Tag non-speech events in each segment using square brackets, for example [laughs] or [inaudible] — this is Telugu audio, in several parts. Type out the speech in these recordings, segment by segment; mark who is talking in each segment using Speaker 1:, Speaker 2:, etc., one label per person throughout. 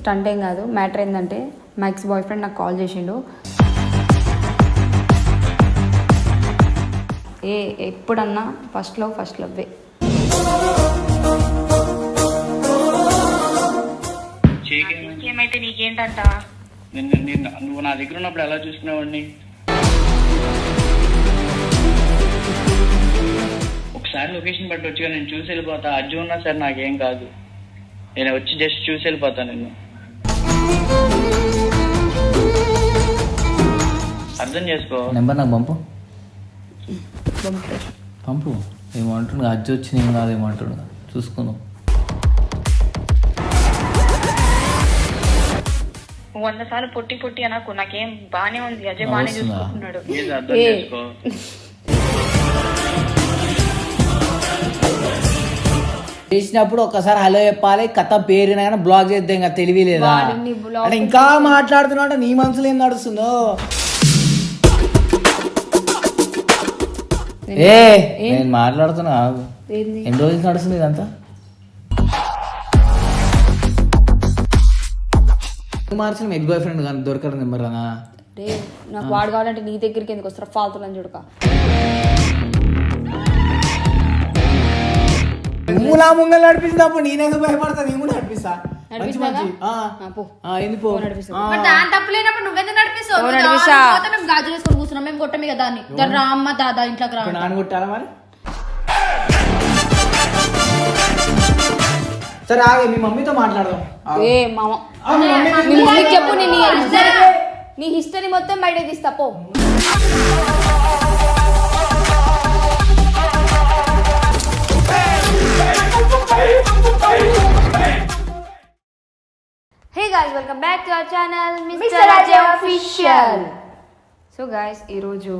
Speaker 1: స్టంట్ ఏం కాదు. మ్యాటర్ ఏంటంటే మా ఎక్స్ బాయ్ ఫ్రెండ్ నాకు కాల్ చేసిండు. ఏ ఎప్పుడన్నా ఫస్ట్ లవ్ ఫస్ట్ లవ్వే.
Speaker 2: చేయకేమైంది
Speaker 3: ఏమైతే నీకేంటంట?
Speaker 2: నిన్ను నిన్ను నువ్వు నా దగ్గర ఉన్నప్పుడు ఎలా చూసుకునేవాడిని? ఒకసారి లొకేషన్ బట్టి వచ్చి నేను చూసి వెళ్ళిపోతా. అర్జున్ ఉన్నా సరే నాకేం కాదు. నేను వచ్చి జస్ట్ చూసి వెళ్ళిపోతా నిన్ను. అర్థం చేసుకో.
Speaker 4: నెంబర్ నాకు పంపు. పంపు. ఏమంటుండు? అజ్జి వచ్చి నేను కాదు ఏమంటుండు? చూసుకున్నావు
Speaker 3: వంద సార్లు పొట్టి పొట్టి అనకు. నాకేం బానే ఉంది. అజయ్ బానే? చూసుకుంటున్నాడు.
Speaker 2: అర్థం
Speaker 1: ఏ.
Speaker 2: చేసుకో
Speaker 4: చేసినప్పుడు ఒకసారి హలో చెప్పాలి కథ పేరున కానీ బ్లాక్ చేద్దాం ఇంకా తెలివి లేదా అంటే ఇంకా మాట్లాడుతున్నావు అంటే నీ మనసులో ఏం నడుస్తుందో? ఏ నేను మాట్లాడుతున్నా ఎన్ని రోజులు నడుస్తుంది ఇదంతా? మార్చిన ఎక్స్ బాయ్ ఫ్రెండ్ కానీ దొరకడం నెంబర్
Speaker 1: నాకు వాడు కావాలంటే నీ దగ్గరికి ఎందుకు వస్తారా? ఫాల్తులని చూడక.
Speaker 4: నా ముంగల్ నడిపిస్తున్నప్పుడు నేనేందుకు భయపడతా? నేను కూడా నడిపిస్తా. మంచి మంచి. ఎందుకు
Speaker 5: నువ్వెందుకు నడిపిస్తావు? మేము గాజులు వేసుకొని కూర్చున్నాం. మేము కొట్టమే కదా దాన్ని. దాని రా అమ్మ దాదా ఇంట్లోకి రా
Speaker 4: ఇప్పుడు నాన్న కొట్టాలా మరి? సరే ఆగే మీ మమ్మీతో మాట్లాడదాం.
Speaker 1: ఏ మామ
Speaker 4: మీ మమ్మీకి-
Speaker 1: చెప్పు నేను నీ హిస్టరీ నీ హిస్టరీ మొత్తం బయట తీస్తా పో. Hey guys welcome back to our channel mister Ajay official so guys ఈరోజు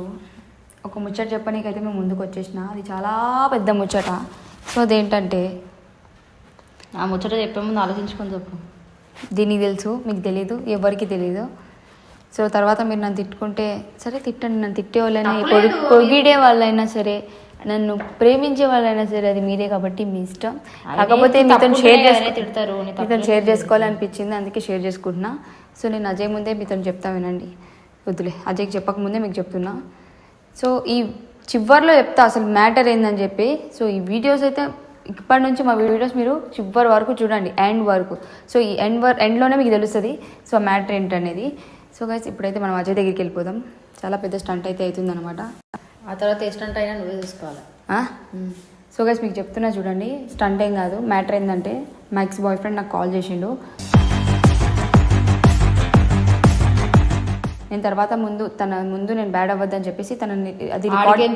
Speaker 1: ఒక ముచ్చట చెప్పనీకైతే మేము ముందుకు వచ్చేసిన. అది చాలా పెద్ద ముచ్చట. సో అదేంటంటే
Speaker 5: ఆ ముచ్చట చెప్పే ముందు ఆలోచించుకొని చెప్పు.
Speaker 1: దీనికి తెలుసు మీకు తెలీదు ఎవరికి తెలీదు. సో తర్వాత మీరు నన్ను తిట్టుకుంటే సరే తిట్టండి నన్ను తిట్టే వాళ్ళైనా పొగిడే వాళ్ళైనా సరే నన్ను ప్రేమించే వాళ్ళైనా సరే అది మీరే కాబట్టి మీ ఇష్టం. కాకపోతే మీతో షేర్
Speaker 5: తిడతారు,
Speaker 1: మీతో షేర్ చేసుకోవాలనిపించింది అందుకే షేర్ చేసుకుంటున్నా. సో నేను అజయ్ ముందే మీతో చెప్తా వినండి. వద్దులే అజయ్కి చెప్పకముందే మీకు చెప్తున్నా. సో ఈ చివర్లో చెప్తా అసలు మ్యాటర్ ఏందని చెప్పి. సో ఈ వీడియోస్ అయితే ఇప్పటి నుంచి మా వీడియోస్ మీరు చివరి వరకు చూడండి ఎండ్ వరకు. సో ఈ ఎండ్ వర్ ఎండ్లోనే మీకు తెలుస్తుంది. సో మ్యాటర్ ఏంటనేది. సో గైస్ ఇప్పుడైతే మనం అజయ్ దగ్గరికి వెళ్ళిపోదాం. చాలా పెద్ద స్టంట్ అయితే అవుతుందన్నమాట.
Speaker 5: ఆ తర్వాత ఎస్టంట్ అయినా నువ్వే చూసుకోవాలి?
Speaker 1: సో గైస్ మీకు చెప్తున్నా చూడండి. స్టంట్ ఏం కాదు. మ్యాటర్ ఏంటంటే మా ఎక్స్ బాయ్ ఫ్రెండ్ నాకు కాల్ చేసిండు. నేను తర్వాత ముందు తన ముందు నేను బ్యాడ్ అవ్వద్దని చెప్పేసి తన అది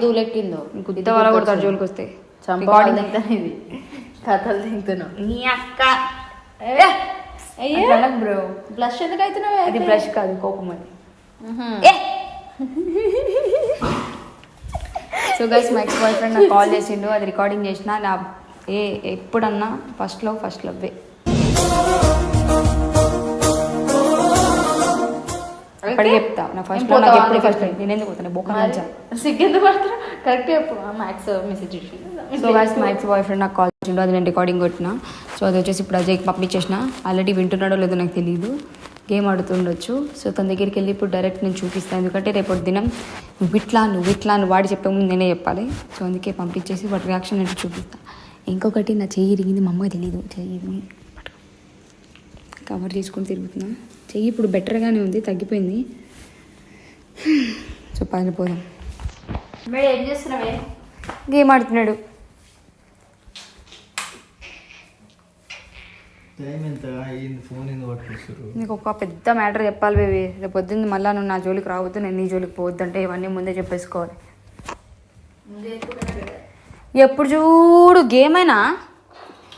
Speaker 5: దూలెక్కిందో
Speaker 1: గుద్ద వాళ్ళ కొడతారు జోలికి వస్తే.
Speaker 5: తింటాను ఇది. కథలు తింటున్నావు
Speaker 1: నీ అక్క. బ్రో.
Speaker 5: బ్లష్ ఎందుకు అవుతున్నావు
Speaker 1: అది బ్రష్ కాదు కోపం అది. [laughs] సో గైస్ మా ఎక్స్ బాయ్ ఫ్రెండ్ నాకు కాల్ చేసిండు. అది రికార్డింగ్ చేసిన నా ఏ ఎప్పుడన్నా ఫస్ట్ లవ్ ఫస్ట్ లవ్వే ఇప్పటికి చెప్తా. నా ఫస్ట్ లవ్ నాకు ఎప్పుడు ఫస్ట్ నేను ఎందుకు పోతాను బొక్క నుంచా
Speaker 5: సిగ్గెందుకు పడుతున్నా కరెక్ట్ చెప్పు. మ్యాక్స్ మెసేజ్
Speaker 1: సో గైస్ మా ఎక్స్ బాయ్ ఫ్రెండ్ నాకు కాల్ చేసిండు. అది నేను రికార్డింగ్ కొట్టిన. సో అది వచ్చేసి ఇప్పుడు అజయ్కి పంపించేసిన. ఆల్రెడీ వింటున్నాడో లేదో నాకు తెలియదు గేమ్ ఆడుతుండొచ్చు. సో తన దగ్గరికి వెళ్ళి ఇప్పుడు డైరెక్ట్ నేను చూపిస్తాను. ఎందుకంటే రేపటి దినం నువ్వు ఇట్లా నువ్వు ఇట్లా అని వాడి చెప్పే ముందు నేనే చెప్పాలి. సో అందుకే పంపించేసి వాటి రియాక్షన్ నేను చూపిస్తాను ఇంకొకటి నా చెయ్యి ఇరిగింది మా అమ్మకి తెలియదు చెయ్యి. కవర్ చేసుకొని తిరుగుతున్నా. చెయ్యి ఇప్పుడు బెటర్గానే ఉంది తగ్గిపోయింది. సో పైన పోదాం.
Speaker 5: ఏం చేస్తున్నావే?
Speaker 1: గేమ్ ఆడుతున్నాడు.
Speaker 4: టైం ఎంత అయ్యింది ఫోన్ ఎందుకు పట్టుకొస్తారు
Speaker 1: నీకు ఒక పెద్ద మ్యాటర్ చెప్పాలి బేబీ. రేపు పొద్దున్న మళ్ళీ నువ్వు నా జోలికి రావద్దు నేను నీ జోలికి పోవద్దు అంటే ఇవన్నీ ముందే చెప్పేసుకోవాలి. ఎప్పుడు చూడు గేమ్ అయినా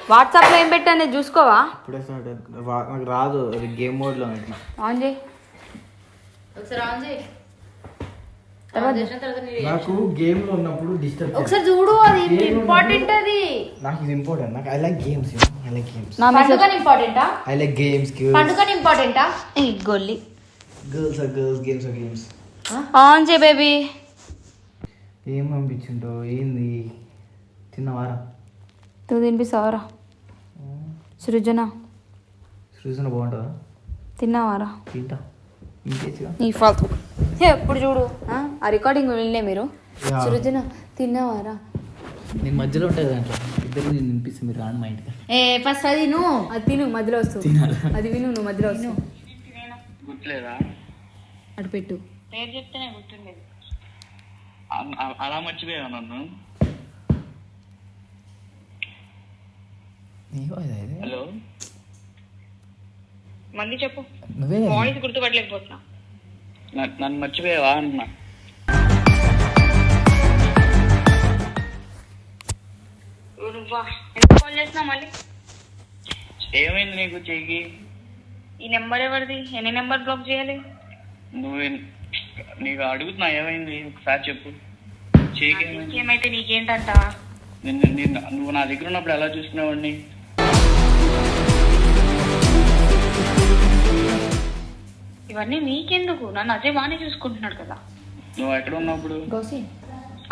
Speaker 1: వాట్సాప్లో ఏం పెట్టా నేను చూసుకోవా?
Speaker 4: ఇప్పుడే స్టార్ట్ అయింది. వా- నాకు రాదు అది గేమ్ మోడ్లో ఇట్లా
Speaker 1: ఆన్ చేయి.
Speaker 5: ఒకసారి ఆన్ చేయి.
Speaker 4: నాకు గేమ్లో ఉన్నప్పుడు డిస్టర్బ్
Speaker 5: ఒకసారి చూడు అది ఇంపార్టెంట్ అది.
Speaker 4: నాకు ఇది ఇంపార్టెంట్ నాకు I like games I like games
Speaker 1: నా
Speaker 5: ఇంపార్టెంటా
Speaker 4: ఐ లైక్ గేమ్స్
Speaker 5: పండుగని ఇంపార్టెంటా
Speaker 1: గొల్లి.
Speaker 4: Girls are girls games are games
Speaker 1: on చేయి బేబీ.
Speaker 4: ఏం పంపించింటో ఏంది? తిన్నవారా?
Speaker 1: నువ్వు తినిపిస్తావరా? సృజన.
Speaker 4: చూసిన బాగుంటుందా?
Speaker 1: తిన్నావారా?
Speaker 4: తింటా
Speaker 1: ఫాల్తు. హే, ఎప్పుడు చూడు. ఆ? రికార్డింగ్ వెళ్ళే మీరు. సృజన తిన్నావారా?
Speaker 4: నేను మధ్యలో ఉంటుంది దాంట్లో. ఇద్దరు నేను వినిపిస్తే మీరు రాను మా ఇంటికి.
Speaker 5: ఏ ఫస్ట్ అది నువ్వు
Speaker 1: అది తిను మధ్యలో వస్తుంది.
Speaker 4: తినాలా?
Speaker 1: అది విను నువ్వు మధ్యలో వస్తావు
Speaker 2: గుర్తులేదా?
Speaker 1: అటు పెట్టు.
Speaker 3: పేరు చెప్తేనే గుర్తుండేది.
Speaker 2: అలా మర్చిపోయావు నన్ను? హలో?
Speaker 3: మళ్ళీ చెప్పు.
Speaker 4: నువ్వే?
Speaker 3: వాయిస్ గుర్తుపట్టలేకపోతున్నా.
Speaker 2: నన్ను మర్చిపోయావా అన్నా
Speaker 3: చేస్తున్నావు మళ్ళీ?
Speaker 2: ఏమైంది నీకు చెయ్యి?
Speaker 3: ఈ నెంబర్ ఎవరిది? ఎన్ని నెంబర్ బ్లాక్ చేయాలి?
Speaker 2: నువ్వు నీకు అడుగుతున్నా ఏమైంది? ఒకసారి చెప్పు. ఏమైంది?
Speaker 3: ఏమైతే నీకేంటంట
Speaker 2: నిన్ను నిన్ను నువ్వు నా దగ్గర ఉన్నప్పుడు ఎలా చూసుకునేవాడిని?
Speaker 3: ఇవన్నీ నీకెందుకు? నన్ను అజయ్ బాగానే చూసుకుంటున్నాడు కదా.
Speaker 2: నువ్వు ఎక్కడ ఉన్నప్పుడు?
Speaker 1: గౌసి.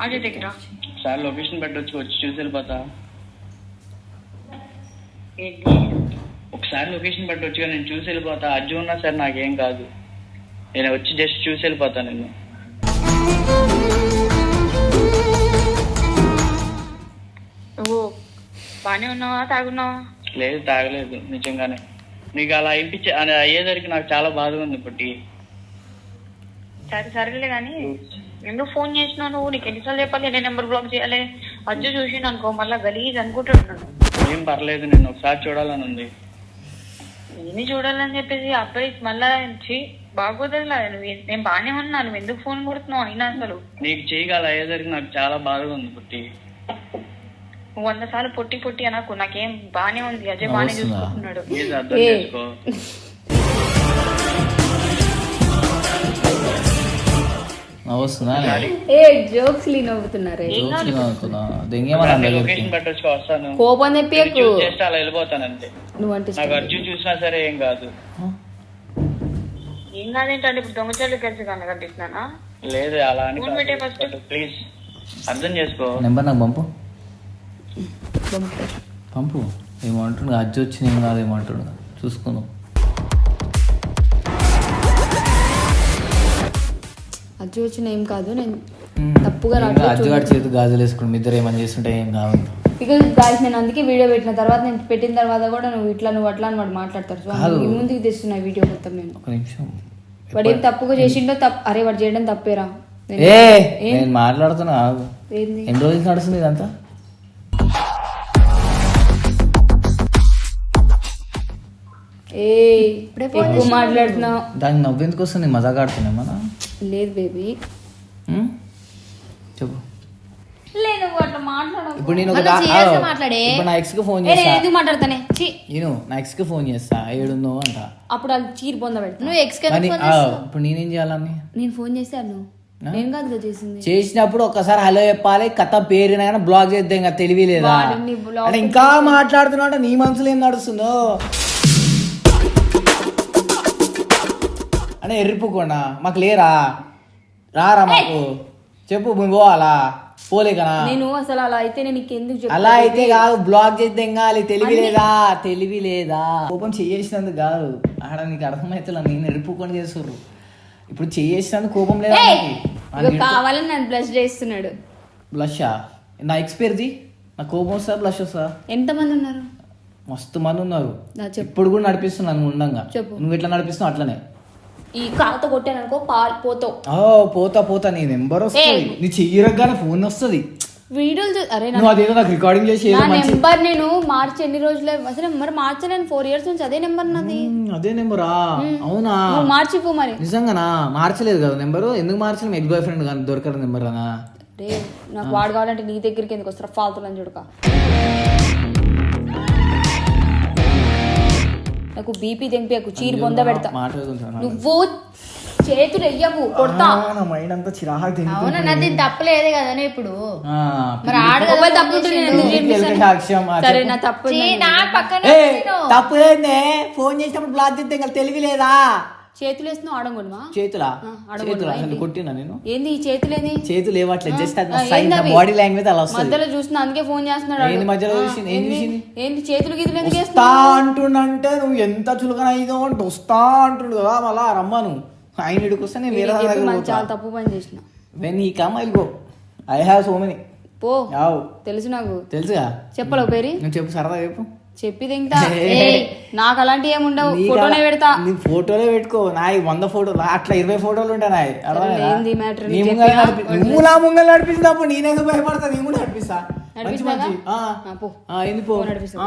Speaker 3: అజయ్ దగ్గర.
Speaker 2: ఒకసారి లొకేషన్ పెట్టొచ్చు వచ్చి చూసి వెళ్ళిపోతా
Speaker 3: ఏంటి?
Speaker 2: ఒకసారి లొకేషన్ పెట్టొచ్చుగా నేను చూసి వెళ్ళిపోతా అజ్జు ఉన్నా సరే నాకేం కాదు. నేను వచ్చి జస్ట్ చూసి వెళ్ళిపోతా నిన్ను.
Speaker 3: నువ్వు బాగానే ఉన్నావా? తాగున్నావా?
Speaker 2: లేదు తాగలేదు నిజంగానే. నీకు అలా అనిపించే అది అయ్యేసరికి నాకు చాలా బాధగా ఉంది పుట్టి.
Speaker 3: సరే సరేలే కానీ ఎందుకు ఫోన్ చేసినావు నువ్వు? నీకు ఎన్నిసార్లు చెప్పాలి? ఎన్ని నెంబర్ బ్లాక్ చేయాలి? అజ్జు చూసి అనుకో మళ్ళీ గలీజ్ అనుకుంటున్నాను
Speaker 2: ఏం పర్లేదు నిన్ను ఒకసారి చూడాలని ఉంది.
Speaker 3: నేను చూడాలని చెప్పేసి అబ్బాయి మళ్ళా ఛీ, బాగోదులా నువ్వు ఏ- నేను బాగానే ఉన్నా నువ్వు ఎందుకు ఫోన్ కొడుతున్నావు? అయినా అసలు.
Speaker 2: నీకు చేయగల అయ్యేసరికి నాకు చాలా బాధగా ఉంది పుట్టి.
Speaker 3: వంద సార్లు పొట్టి పొట్టి అనకు. నాకేం బాగానే ఉంది. అజయ్
Speaker 4: వస్తుందా?
Speaker 3: చూసుకుంటున్నాడు.
Speaker 2: ప్లీజ్ అర్థం
Speaker 1: ఏ.
Speaker 2: చేసుకో.
Speaker 4: నవ్వు వస్తుందా
Speaker 1: ఏ జోక్స్ లీ నవ్వుతున్నారే
Speaker 4: జోక్స్ అనుకున్నా దెంగేమన్నా దగ్గరికి.
Speaker 2: లొకేషన్ పెట్టొచ్చు వస్తాను.
Speaker 1: కోపం తెప్పియకు.
Speaker 2: చూసి చేస్తే అలా వెళ్ళిపోతాను అంతే
Speaker 1: నువ్వంటే
Speaker 2: నాకు
Speaker 1: ఇష్టం.
Speaker 2: అర్జున్ చూసినా సరే ఏం కాదు.
Speaker 3: ఏం కాదేంటంటే ఇప్పుడు కలిసి కనిపిస్తున్నానా?
Speaker 2: లేదు అలా అని
Speaker 3: ఫోన్ పెట్టే first.
Speaker 2: ప్లీజ్ అర్థం చేసుకో.
Speaker 4: నెంబర్ నాకు పంపు. పంపు. ఏమంటుండు? అజ్జి వచ్చిన ఏం కాదు ఏమంటుండు? చూసుకుందాం.
Speaker 1: అజ్జు వచ్చిన ఏం కాదు నేను. తప్పుగా
Speaker 4: అజ్జు గారి చేతి గాజులు వేసుకుని మీ ఇద్దరు ఏమని చేస్తుంటే ఏం కాదు.
Speaker 1: బికాజ్ గాయస్ నేను అందుకే వీడియో పెట్టిన తర్వాత నేను పెట్టిన తర్వాత కూడా నువ్వు ఇట్లా నువ్వు అట్లా అని వాడు మాట్లాడతారు. సో. మీ ముందుకు తెస్తున్నా వీడియో మొత్తం నేను.
Speaker 4: ఒక నిమిషం.
Speaker 1: వాడు ఏం తప్పుగా చేసిండో తప్పు అరే వాడు చేయడం తప్పేరా.
Speaker 4: ఏ? నేను మాట్లాడుతున్నా ఎన్ని రోజులు నడుస్తుంది ఇదంతా?
Speaker 1: ఏ ఎక్కువ మాట్లాడుతున్నావు.
Speaker 4: దానికి నవ్వెందుకు వస్తుంది మజాగా ఆడుతున్నా మన
Speaker 1: లేదు బేబీ.
Speaker 4: చెప్పు.
Speaker 1: లేదు నువ్వు అట్లా మాట్లాడకు.
Speaker 4: ఇప్పుడు నేను ఒక
Speaker 5: మనం
Speaker 4: దా-
Speaker 5: serious గా
Speaker 4: ఆ,
Speaker 5: మాట్లాడే.
Speaker 4: ఇప్పుడు నా ఎక్స్కి ఫోన్
Speaker 1: ఏ, నేను
Speaker 4: చేస్తా.
Speaker 1: ఎందుకు మాట్లాడతానే? ఛీ.
Speaker 4: నేను నా ఎక్స్కి ఫోన్ చేస్తా. ఏడుందో అంట.
Speaker 1: అప్పుడు వాళ్ళు చీర పొంద పెడతా.
Speaker 5: నువ్వు ఎక్స్కి
Speaker 4: కానీ
Speaker 5: ఫోన్
Speaker 4: ఆ,
Speaker 5: చేస్తావు?
Speaker 4: ఇప్పుడు నేనేం చేయాలని?
Speaker 1: నేను ఫోన్ చేశాను
Speaker 4: ఆ?
Speaker 1: నేను కాదు కదా చేసింది.
Speaker 4: చేసినప్పుడు ఒక్కసారి హలో చెప్పాలి కథ పేరున కానీ బ్లాక్ చేద్దాం ఇంకా తెలివి లేదా
Speaker 1: వాడిని block
Speaker 4: అంటే ఇంకా మాట్లాడుతున్నావు అంటే నీ మనసులో ఏం నడుస్తుందో? అంటే ఎర్రిపుకోండా మాకు లేరా? రారా మాకు? చెప్పు మేము పోవాలా? పోలేకనా?
Speaker 1: నేను అసలు అలా అయితే నేను ఎందుకు
Speaker 4: అలా అయితే కాదు బ్లాక్ చేద్దాం కాలి తెలివి లేదా? తెలివి లేదా? కోపం చేసినందుకు కాదు. ఆడ నీకు అర్థమైతే నేను ఎరుపుకొని చేస్తుర్రు. ఇప్పుడు చేసినందుకు కోపం లేదా
Speaker 1: కావాలని నన్ను బ్లష్ చేస్తున్నాడు.
Speaker 4: బ్లష్ నా ఎక్స్పైర్ది నా కోపం వస్తా బ్లష్ వస్తా
Speaker 1: ఎంతమంది ఉన్నారు?
Speaker 4: మస్తు మంది ఉన్నారు. ఇప్పుడు కూడా నడిపిస్తున్నాను ఉండంగా.
Speaker 1: చెప్పు.
Speaker 4: నువ్వు ఎట్లా నడిపిస్తున్నావు అట్లనే.
Speaker 1: ఈ కాతో కొట్టాను అనుకో పాలు పోతావు.
Speaker 4: ఓ పోతా పోతా నీ నెంబర్ వస్తుంది. నీ చెయ్యరగానే ఫోన్ వస్తుంది.
Speaker 1: వీడియోలు అరే నా
Speaker 4: నువ్వు అదేదో నాకు రికార్డింగ్ చేసి ఏదో
Speaker 1: నా
Speaker 4: మంచి
Speaker 1: నెంబర్ నేను మార్చి ఎన్ని రోజులే అసలు ఫోర్ ఇయర్స్ నుంచి అదే నెంబర్ నాది.
Speaker 4: మ్మ్, అదే నెంబరా? అవునా?
Speaker 1: నువ్వు మార్చిపో మరి.
Speaker 4: నిజంగానా? మార్చలేదు కదా నెంబరు? ఎందుకు మార్చలేదు ఎక్స్ బాయ్ ఫ్రెండ్ కానీ దొరకదు నెంబర్ అనా
Speaker 1: రే నాకు వాడు కావాలంటే నీ దగ్గరికి ఎందుకు వస్తారా? ఫాల్తులని చూడక. నాకు బీపీ తెంపియకు చీర బొంద పెడతా
Speaker 4: నాకు.
Speaker 1: నువ్వు చేతులు వెయ్యకు కొడతా.
Speaker 5: అవునా నాది తప్పలేదే కదా ఇప్పుడు
Speaker 4: ఆ,
Speaker 5: మరి ఆడు
Speaker 1: తప్పు సరే. నా తప్పు.
Speaker 5: నా పక్కనే
Speaker 4: ఫోన్ చేసినప్పుడు బ్లాక్ చేస్తే ఇంకా తెలివి లేదా
Speaker 1: చేతులు?
Speaker 4: అసలు? కొట్టినా నేను?
Speaker 1: ఏంది ఈ చేతులేని
Speaker 4: చేతులు ఏవట్లేదు జస్ట్ అది
Speaker 1: ఆ,
Speaker 4: సైన్
Speaker 1: ఏంది అవి?
Speaker 4: బాడీ లాంగ్వేజ్ అలా వస్తుంది.
Speaker 1: మధ్యలో చూస్తున్నా అందుకే ఫోన్ చేస్తున్నాడు వాడు.
Speaker 4: ఏంది మధ్యలో
Speaker 1: ఆ,
Speaker 4: చూసింది? ఏం
Speaker 1: ఏంది?
Speaker 4: చూసింది?
Speaker 1: ఏంది? చేతులు గీతులు ఎందుకు
Speaker 4: వస్తా
Speaker 1: వేస్తున్నావు
Speaker 4: అంటుండంటే నువ్వు ఎంత చులకన అంటే వస్తా అంటుండు కదా మళ్ళా రమ్మను. ఆయన ఇడికి వస్తే నేను వేరే దగ్గర
Speaker 1: చాలా తప్పు పని చేసిన.
Speaker 4: When he come I go I have so many
Speaker 1: పో. తెలుసు నాకు.
Speaker 4: తెలుసుగా?
Speaker 1: చెప్పలేవు పేరు?
Speaker 4: చెప్పు సరదా చెప్పు.
Speaker 1: చెప్పి తింటా. [laughs] ఏయ్, నాకు అలాంటి ఏమి ఉండవు.
Speaker 4: నీకు
Speaker 1: ఫోటోనే పెడతా.
Speaker 4: నీ ఫోటోలే పెట్టుకో. నాయి వంద ఫోటోలు. అట్లా ఇరవై ఫోటోలు ఉంటాయి నాయి. ముంగల ముంగల నడిపించినప్పుడు నేనేదో భయపడతా? నేను కూడా నడిపిస్తా.
Speaker 1: నడిపిస్తా. నడిపిస్తా.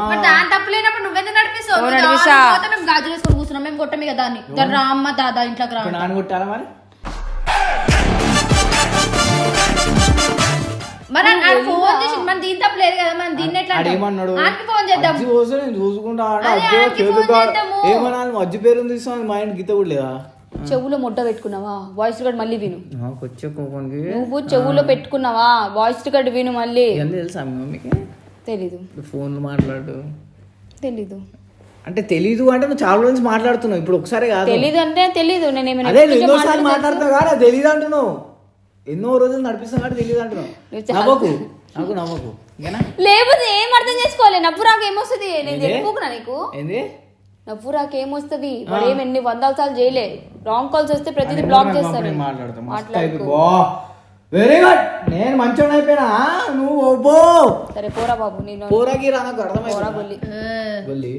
Speaker 5: కూర్చున్నాం. మేము కొట్టమే కదా దాన్ని. దాని రా అమ్మ దాదా ఇంట్లోకి రా
Speaker 4: నాన్న కొట్టాలా మరి?
Speaker 5: మరి ఆయన ఫోన్ చేసి మన దీని తప్పు లేదు కదా మనం దీన్ని ఎట్లా ఫోన్ చేద్దాం.
Speaker 4: నేను చూసుకుంటా
Speaker 5: ఫోన్.
Speaker 4: ఏమనాలి? అజ్జి పేరు తీసుకోవాలి మా ఇంటి గీత కూడా లేదా?
Speaker 1: చెవులో ముట్ట పెట్టుకున్నావా? వాయిస్ రికార్డ్ మళ్ళీ విను.
Speaker 4: నాకు వచ్చే కోపానికి
Speaker 1: నువ్వు చెవులో పెట్టుకున్నావా? వాయిస్ రికార్డ్ విను మళ్ళీ.
Speaker 4: తెలుసా మమ్మీకి?
Speaker 1: తెలీదు.
Speaker 4: ఫోన్లు మాట్లాడు.
Speaker 1: తెలీదు.
Speaker 4: అంటే తెలీదు అంటే నువ్వు చాలా రోజు మాట్లాడుతున్నావు. ఇప్పుడు ఒకసారి కాదు.
Speaker 1: తెలీదు అంటే తెలీదు. నేను ఏమైనా
Speaker 4: మాట్లాడుతున్నావు తెలియదు అంటున్నావు. ఎన్నో రోజులు నడిపిస్తావు కాబట్టి తెలియదు అంటున్నావు. నవ్వకు నాకు నవ్వకు.
Speaker 1: లేకపోతే ఏం అర్థం చేసుకోవాలి? నవ్వు రాక ఏమొస్తుంది? నేను? చెప్పుకున్నా నీకు.
Speaker 4: ఏంది?
Speaker 1: నవ్వు రాక ఏమొస్తుంది? వాడు ఏం ఎన్ని వందల సార్లు చేయలే. రాంగ్ కాల్స్ వస్తే ప్రతిదీ బ్లాక్ చేస్తాను
Speaker 4: మాట్లాడతా
Speaker 1: మాట్లాడుకో.
Speaker 4: వెరీ గుడ్ నేను మంచోడు అయిపోయినా? నువ్వు ఓబో
Speaker 1: సరే పోరా బాబు నేను
Speaker 4: పోరాకి రా నాకు
Speaker 1: పోరా
Speaker 4: అర్థమైంది
Speaker 1: గొల్లి
Speaker 4: గొల్లి.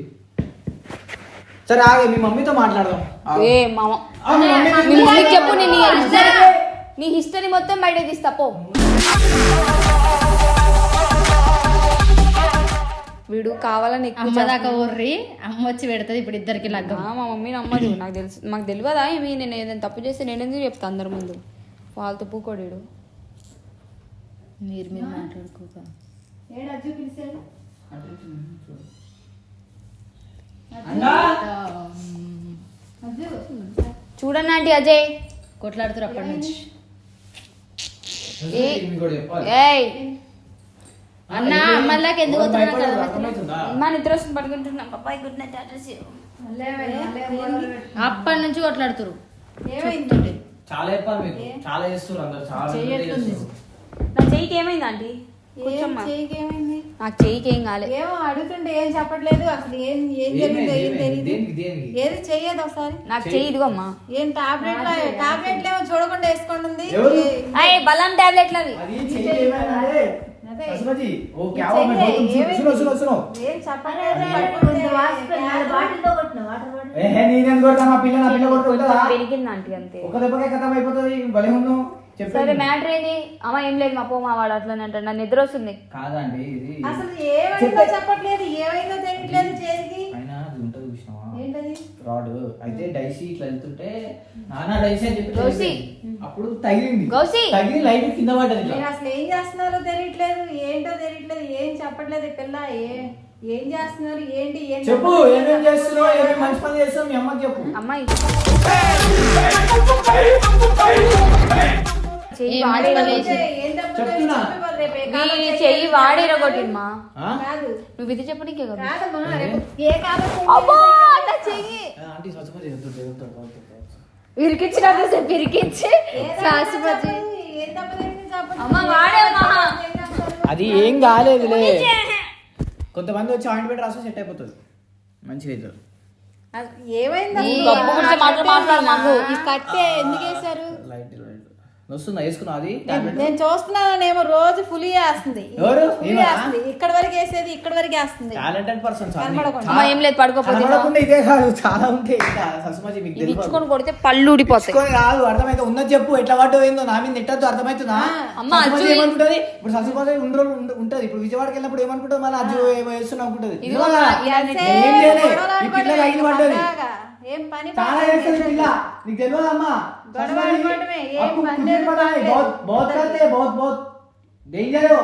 Speaker 4: సరే ఆగే మీ మమ్మీతో మాట్లాడదాం.
Speaker 1: ఏ మామ.
Speaker 4: మీ మమ్మీకి
Speaker 1: చెప్పు నేను నీ హిస్టరీ మొత్తం బయట తీస్తా పో. వీడు కావాలని ఎక్కువ
Speaker 5: అమ్మ దాకా ఊర్రి అమ్మ వచ్చి పెడుతుంది ఇప్పుడు ఇద్దరికి లగ్గం.
Speaker 1: ఆ, మా మమ్మీ నమ్మదు నాకు తెలుసు. మాకు తెలియదా? ఏమి? నేను ఏదైనా తప్పు చేస్తే నేను ఎందుకు చెప్తా అందరి ముందు? వాళ్ళతో పూకోడేడు
Speaker 5: మీరు మీరు మాట్లాడుకోక.
Speaker 1: చూడండి ఆంటీ అజయ్.
Speaker 5: కొట్లాడుతారు అప్పటి నుంచి
Speaker 1: ఏ-
Speaker 4: మీకు కూడా చెప్పాలి.
Speaker 1: ఏయ్
Speaker 5: అన్న అమ్మలాకి ఎందుకు వస్తున్నావు నాకు
Speaker 4: భయపడదు,
Speaker 5: అర్థమవుతలేదు.
Speaker 4: అర్థమవుతుందా?
Speaker 1: మా నిద్ర వస్తుంది పడుకుంటున్నాం. బాబాయ్ గుడ్ నైట్ అడ్రస్
Speaker 5: అప్పటి నుంచి కొట్లాడుతురు
Speaker 4: చాలా చెప్పాలి చాలా చేస్తారు అందరు చాలా చేస్తుర్రు.
Speaker 1: నా ఏమైంది ఆంటీ? నాకు చెయ్యికి ఏం కాలే
Speaker 6: ఏమో అడుగుతుంటే ఏం చెప్పట్లేదు అసలు ఏం ఏం? జరిగిందో ఏం? తెలియదు ఏది చెయ్యదు ఒకసారి
Speaker 1: నాకు చెయ్యి ఇదిగో అమ్మా
Speaker 6: ఏం టాబ్లెట్ టాబ్లెట్లు ఏమో చూడకుండా వేసుకుంటుంది?
Speaker 1: అయ్యి బలం టాబ్లెట్లు అవి
Speaker 4: అది చెయ్యి ఏమైందంటే,
Speaker 6: అదే.
Speaker 4: ససుమతి, ఓ
Speaker 6: ఈ
Speaker 4: క్యావా మే
Speaker 6: చెయ్యి
Speaker 4: బోతుం, సును, సును, సును, సును.
Speaker 6: ఏం చెప్పట్లేదు
Speaker 4: ఏహే, నేనేం కొడతా మా పిల్ల నా పిల్ల కొడుతుంటుందా
Speaker 1: పెరిగింది ఆంటీ అంతే
Speaker 4: ఒక దెబ్బకే కథం అయిపోతుంది ఉన్నావు
Speaker 1: సరే మ్యాటర్ ఏంది? అమ్మ ఏం లేదు మా పో మా వాడు అట్లనే అంటాడు. నా నిద్ర వస్తుంది.
Speaker 4: కాదండి ఇది
Speaker 6: అసలు ఏమైందో చెప్పట్లేదు. ఏమైందో తెలియట్లేదు చేతికి.
Speaker 4: అయినా అది ఉంటుంది చూసినావా?
Speaker 6: ఏంటది?
Speaker 4: రాడ్ అయితే డైసీ ఇట్లా వెళ్తుంటే నాన్న డైసీ అని చెప్పి
Speaker 1: గౌసి.
Speaker 4: అప్పుడు తగిలింది.
Speaker 1: గౌసి.
Speaker 4: తగిలి లైట్ కింద పడ్డది
Speaker 6: అసలు ఏం చేస్తున్నారో తెలియట్లేదు. ఏంటో తెలియట్లేదు. ఏం చెప్పట్లేదు పిల్ల. ఏ ఏం చేస్తున్నారు? ఏంటి? ఏం
Speaker 4: చెప్పు ఏమేం చేస్తున్నావు? ఏమేమి మంచి పని చేస్తున్నావు? మీ అమ్మకి చెప్పు.
Speaker 1: అమ్మాయి. చెయ్యి వాడే చెయ్యి? వాడే ఇరగొట్టింది మా.
Speaker 4: ఆ?
Speaker 6: కాదు.
Speaker 1: నువ్వు ఇది చెప్పడానికే సేపు ఇరికిచ్చి
Speaker 6: చేస్తారు?
Speaker 4: అది ఏం కాలేదులే. కొంతమంది వచ్చి ఆయింట్మెంట్ రాస్తే సెట్ అయిపోతుంది.
Speaker 6: అసలు ఏమైంది
Speaker 1: మాట్లాడు మాట్లాడు
Speaker 6: ఈ కట్టే ఎందుకు వేశారు?
Speaker 4: లైట్ లైట్ వస్తుందా అది
Speaker 6: నేను చూస్తున్నానేమో రోజు వేస్తుంది? వేస్తుంది. ఇక్కడ వరకు వేసేది ఇక్కడ వరకు వేస్తుంది.
Speaker 4: టాలెంటెడ్.
Speaker 1: అమ్మ ఏం లేదు పడుకోపోతే
Speaker 4: ఇదే కాదు చాలా ఉంటాయి మీకు
Speaker 1: ఇచ్చుకొని కొడితే పళ్ళు ఊడిపోతాయి.
Speaker 4: అర్థమైతే ఉన్నది చెప్పు ఎట్లా పడ్డో ఏందో నా మీద నెట్టద్దు అర్థమవుతుందా
Speaker 1: అమ్మ,
Speaker 4: ఏమనుకుంటది ఇప్పుడు ససుమతి ఉండి రోజులు ఉండ- ఉంటది. ఇప్పుడు విజయవాడకి వెళ్ళినప్పుడు ఏమనుకుంటది మళ్ళీ అజ్జు ఏమో చేస్తున్నా అనుకుంటది. ఏం చేయలే
Speaker 6: గొడవలు
Speaker 4: ఈ పిల్ల
Speaker 6: ఆడుకోవడమే,
Speaker 4: తగిలి పడ్డది
Speaker 6: పడ్డాక. ఏం పని
Speaker 4: చాలా
Speaker 6: పాట
Speaker 4: చేస్తుంది
Speaker 6: లేదు.
Speaker 4: పిల్ల నీకు తెలియదమ్మా
Speaker 6: గొడవ
Speaker 4: ససుమతి,
Speaker 6: ఆడుకోవడమే, ఏం
Speaker 4: आपको
Speaker 6: పని
Speaker 4: कुछ
Speaker 6: లేదు,
Speaker 4: नहीं पता है
Speaker 6: పని లేదు.
Speaker 4: बहुत बहुत करते हैं बहुत बहुत डेंजर है वो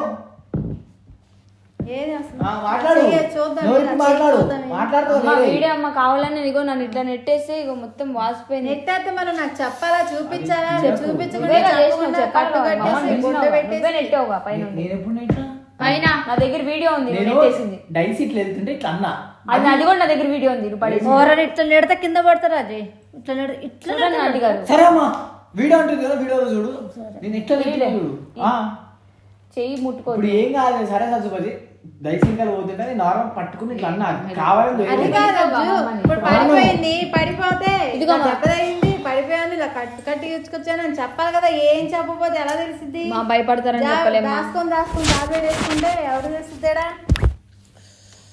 Speaker 6: ఏది అసలు?
Speaker 4: ఆ, మాట్లాడు
Speaker 6: చెయ్యి చూద్దాం
Speaker 4: నోరుకి
Speaker 6: ఇలా,
Speaker 4: మాట్లాడు
Speaker 6: చెయ్యి చూద్దాం.
Speaker 4: మాట్లాడుతూ
Speaker 1: అమ్మ వీడియో అమ్మ కావాలని ఇగో నన్ను ఇట్లా నెట్టేస్తే ఇగో మొత్తం వాసిపోయింది
Speaker 6: నెట్టేస్తే మరి నాకు చెప్పాలా చూపించాలా
Speaker 4: చెప్పు.
Speaker 6: చూపించకుండా
Speaker 1: నువ్వే కదా
Speaker 6: చెప్పకుండా
Speaker 1: చేసినావు, చెప్పాలి
Speaker 6: కట్టు
Speaker 1: కదా.
Speaker 6: కట్టేసి
Speaker 1: అమ్మ
Speaker 6: గుడ్డ
Speaker 1: నువ్వే
Speaker 6: పెట్టేసి
Speaker 1: నెట్టావుగా పైన ఉండి.
Speaker 4: నేను ఎప్పుడు నెట్టా
Speaker 5: పైన.
Speaker 1: నా దగ్గర వీడియో ఉంది
Speaker 4: నేను
Speaker 1: నెట్టేసింది.
Speaker 4: డైస్ ఇట్లా వెళ్తుంటే ఇట్లా అన్నా.
Speaker 1: అది అది కూడా నా దగ్గర వీడియో ఉంది నువ్వు పడేసి.
Speaker 6: ఎవరైనా ఇట్లా నెడితే కింద పడతారా అజయ్ ఇట్లా నెడ- ఇట్లా
Speaker 1: గారు.
Speaker 4: సరే అమ్మా వీడియో ఉంటుంది కదా వీడియోలో చూడు. నేను వెళ్తున్నా చూడు. ఆ,
Speaker 1: చెయ్యి ముట్టుకోదు
Speaker 4: ఇప్పుడు ఏం కాదు సరే సత్సుపతి దయచేసి పోతుంటే నేను నార్మల్ పట్టుకుని ఇట్లా అన్నా. కావాలని
Speaker 6: అది
Speaker 4: లేదు.
Speaker 6: కాదు అజ్జు. ఇప్పుడు పడిపోయింది పడిపోతే
Speaker 1: ఇదిగో
Speaker 6: పడిపోయాను ఇలా కట్టి కట్టి ఇచ్చుకొచ్చాను అని చెప్పాలి కదా ఏం చెప్పకపోతే ఎలా తెలిసిద్ది?
Speaker 1: మా భయపడతారని చెప్పలేమ్మా
Speaker 6: దాచుకొని దాచుకొని టాబ్లెట్ వేసుకుంటే ఎవరు తెలిసిద్దేడా?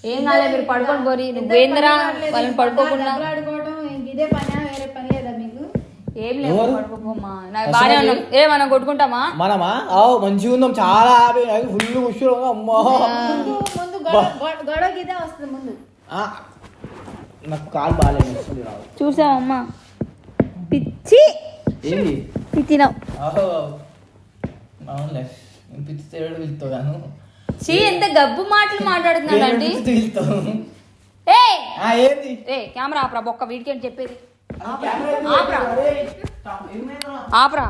Speaker 1: ఏం కాలే మీరు పడుకొని పోరి. నువ్వు ఏందిరా? వాళ్ళని పడుకోకుండా.
Speaker 6: ఆడుకోవడం ఇదే పని వేరే పని లేదా మీకు?
Speaker 1: ఏం లేదు
Speaker 4: ఎవరు?
Speaker 1: పడుకోమా నాకు బాగానే ఉన్నాం. ఏ మనం కొట్టుకుంటామా?
Speaker 4: మనమా? ఆవు మంచిగా ఉందాం చాలా హ్యాపీ. ఫుల్ ముష్టి అమ్మా.
Speaker 6: ముందు ముందు గొడవ ఇదే వస్తుంది ముందు.
Speaker 4: ఆ, నాకు కాలు బాగాలేదు వస్తుంది రావు
Speaker 1: చూసావమ్మా పిచ్చి.
Speaker 4: గాను
Speaker 1: చీ ఎంత గబ్బు మాటలు మాట్లాడుతున్నాడు అండి. ఏ! కెమెరా ఆపరా బొక్క వీడికి ఏంటి చెప్పేది? ఆపరా. ఆపరా.